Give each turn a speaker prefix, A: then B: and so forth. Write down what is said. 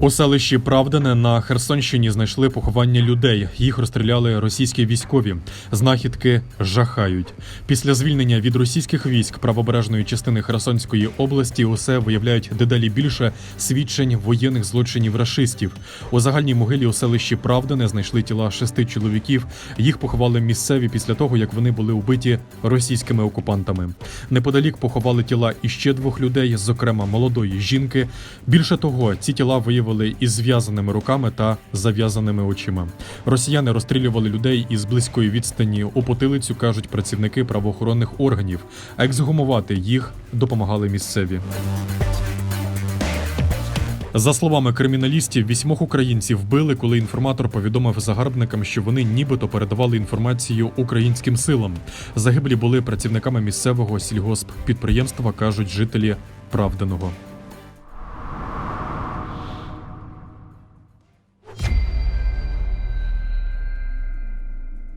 A: У селищі Правдане на Херсонщині знайшли поховання людей. Їх розстріляли російські військові. Знахідки жахають. Після звільнення від російських військ правобережної частини Херсонської області усе виявляють дедалі більше свідчень воєнних злочинів рашистів. У загальній могилі у селищі Правдане знайшли тіла шести чоловіків. Їх поховали місцеві після того, як вони були вбиті російськими окупантами. Неподалік поховали тіла іще двох людей, зокрема молодої жінки. Більше того, ці тіла виявили із зв'язаними руками та зав'язаними очима. Росіяни розстрілювали людей із близької відстані у потилицю, кажуть працівники правоохоронних органів. А ексгумувати їх допомагали місцеві. За словами криміналістів, вісьмох українців вбили, коли інформатор повідомив загарбникам, що вони нібито передавали інформацію українським силам. Загиблі були працівниками місцевого сільгосппідприємства, кажуть жителі Правданого.